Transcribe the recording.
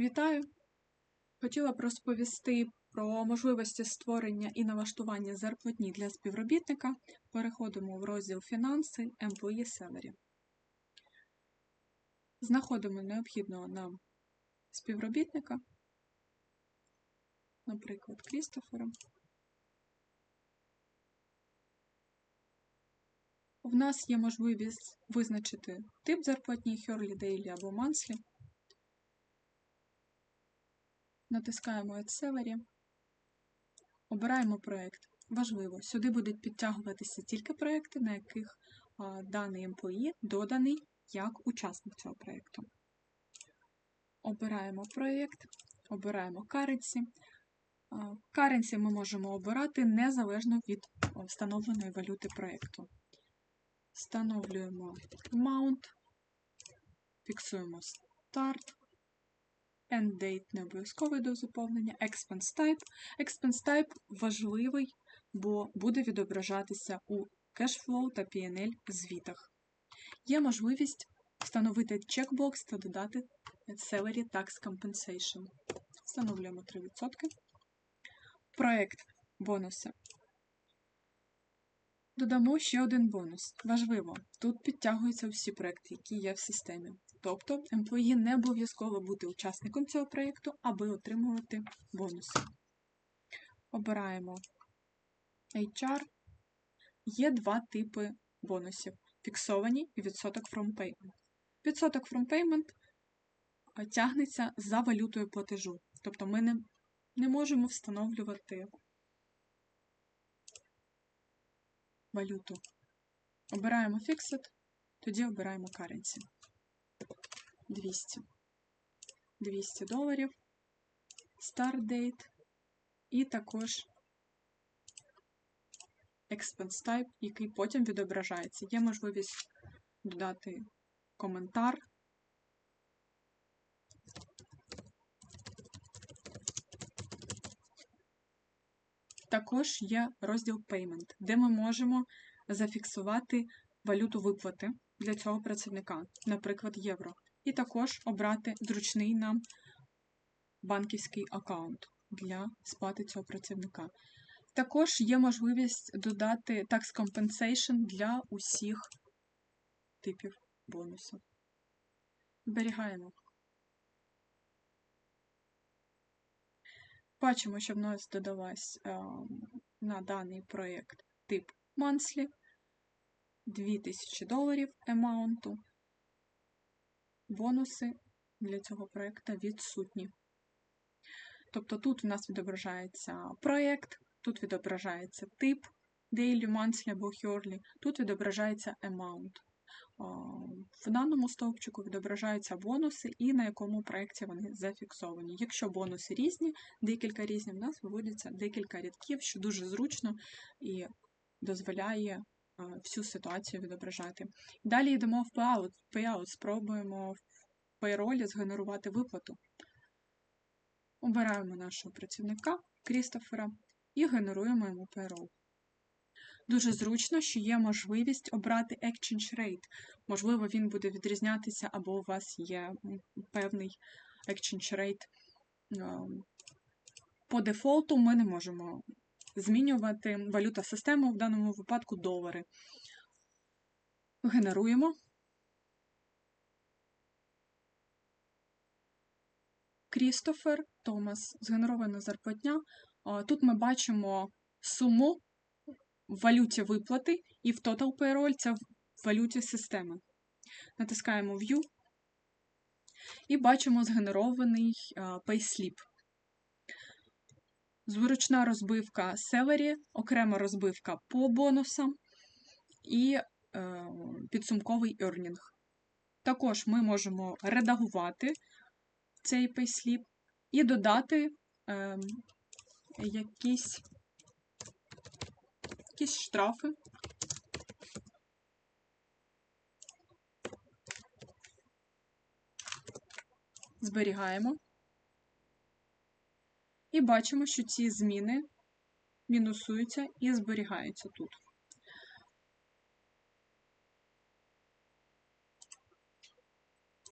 Вітаю! Хотіла б розповісти про можливості створення і налаштування зарплатні для співробітника. Переходимо в розділ Фінанси Employee Salary. Знаходимо необхідного нам співробітника, наприклад, Крістофера. В нас є можливість визначити тип зарплатні Hurley Daily або Monthly. Натискаємо Add обираємо проєкт. Важливо, сюди будуть підтягуватися тільки проєкти, на яких даний employee доданий як учасник цього проєкту. Обираємо проєкт, обираємо currency. Currency ми можемо обирати незалежно від встановленої валюти проєкту. Встановлюємо amount, фіксуємо Start. End date не обов'язковий до заповнення, Expense Type. Expense Type важливий, бо буде відображатися у Cashflow та P&L звітах. Є можливість встановити чекбокс та додати Salary Tax Compensation. Встановлюємо 3%. Проект бонуси. Додамо ще один бонус. Важливо, тут підтягуються всі проекти, які є в системі. Тобто, емплої не обов'язково бути учасником цього проєкту, аби отримувати бонуси. Обираємо HR. Є два типи бонусів: фіксовані і відсоток from payment. Відсоток from payment тягнеться за валютою платежу. Тобто ми не, не можемо встановлювати валюту. Обираємо Fixed, тоді обираємо Currency. 200. 200 доларів. Start date. І також Expense Type, який потім відображається. Є можливість додати коментар. Також є розділ Payment, де ми можемо зафіксувати валюту виплати для цього працівника, наприклад, євро. І також обрати зручний нам банківський аккаунт для сплати цього працівника. Також є можливість додати Tax Compensation для усіх типів бонусу. Зберігаємо. Бачимо, що в нас додалась е, на даний проєкт тип Monthly, 2000 доларів емаунту. Бонуси для цього проєкту відсутні. Тобто тут у нас відображається проєкт, тут відображається тип Daily, Monthly або Yearly, тут відображається amount. В даному стовпчику відображаються бонуси і на якому проєкті вони зафіксовані. Якщо бонуси різні, декілька різні, в нас виводиться декілька рядків, що дуже зручно і дозволяє всю ситуацію відображати. Далі йдемо в payout. payout. Спробуємо в пейролі згенерувати виплату. Обираємо нашого працівника Крістофера і генеруємо йому payroll. Дуже зручно, що є можливість обрати Exchange Rate. Можливо, він буде відрізнятися, або у вас є певний Exchange Rate. По дефолту ми не можемо змінювати валюта систему, в даному випадку долари. Генеруємо. Крістофер Томас, згенерована зарплатня. Тут ми бачимо суму в валюті виплати, і в Total Payroll це в валюті системи. Натискаємо View і бачимо згенерований payslip. Зручна розбивка Salary, окрема розбивка по бонусам і е, підсумковий earning. Також ми можемо редагувати цей payslip і додати е, якісь якісь штрафи. Зберігаємо. І бачимо, що ці зміни мінусуються і зберігаються тут.